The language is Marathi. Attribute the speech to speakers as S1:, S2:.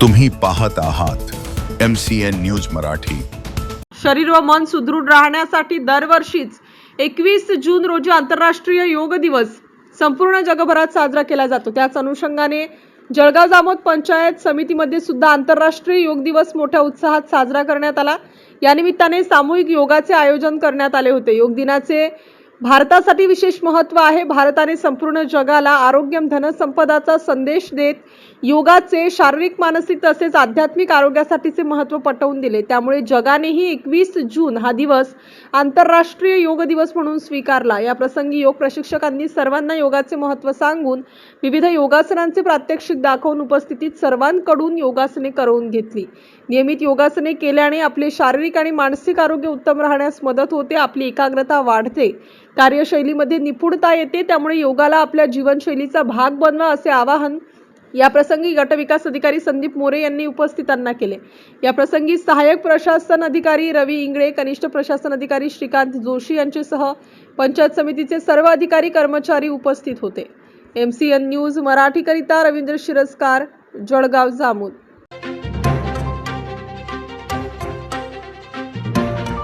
S1: तुम्ही पाहत आहात M C N news Marathi.
S2: शरीर व मन सुदृढ राहण्यासाठी दरवर्षीच एकवीस जून रोजी आंतरराष्ट्रीय योग दिवस संपूर्ण जगभरात साजरा केला जातो. त्याच अनुषंगाने जळगाव जामोद पंचायत समितीमध्ये सुद्धा आंतरराष्ट्रीय योग दिवस मोठ्या उत्साहात साजरा करण्यात आला. या निमित्ताने सामूहिक योगाचे आयोजन करण्यात आले होते. योग दिनाचे भारतासाठी विशेष महत्त्व आहे. भारताने संपूर्ण जगाला आरोग्यम धनसंपदाचा संदेश देत योगाचे शारीरिक मानसिक तसेच आध्यात्मिक आरोग्यासाठीचे महत्त्व पटवून दिले. त्यामुळे जगानेही एकवीस जून हा दिवस आंतरराष्ट्रीय योग दिवस म्हणून स्वीकारला. या प्रसंगी योग प्रशिक्षकांनी सर्वांना योगाचे महत्त्व सांगून विविध योगासनांचे प्रात्यक्षिक दाखवून उपस्थितीत सर्वांकडून योगासने करवून घेतली. नियमित योगासने केल्याने आपले शारीरिक आणि मानसिक आरोग्य उत्तम राहण्यास मदत होते. आपली एकाग्रता वाढते. कार्यशैलीमध्ये निपुणता येते त्यामुळे योगाला आपल्या जीवनशैलीचा भाग बनवा असे आवाहन या प्रसंगी गटविकास अधिकारी संदीप मोरे यांनी उपस्थितांना केले. या प्रसंगी सहाय्यक प्रशासन अधिकारी रवी इंगळे कनिष्ठ प्रशासन अधिकारी श्रीकांत जोशी यांच्यासह पंचायत समितीचे सर्व अधिकारी कर्मचारी उपस्थित होते. एम सी एन न्यूज मराठीकरिता रवींद्र शिरस्कार जळगाव जामोद.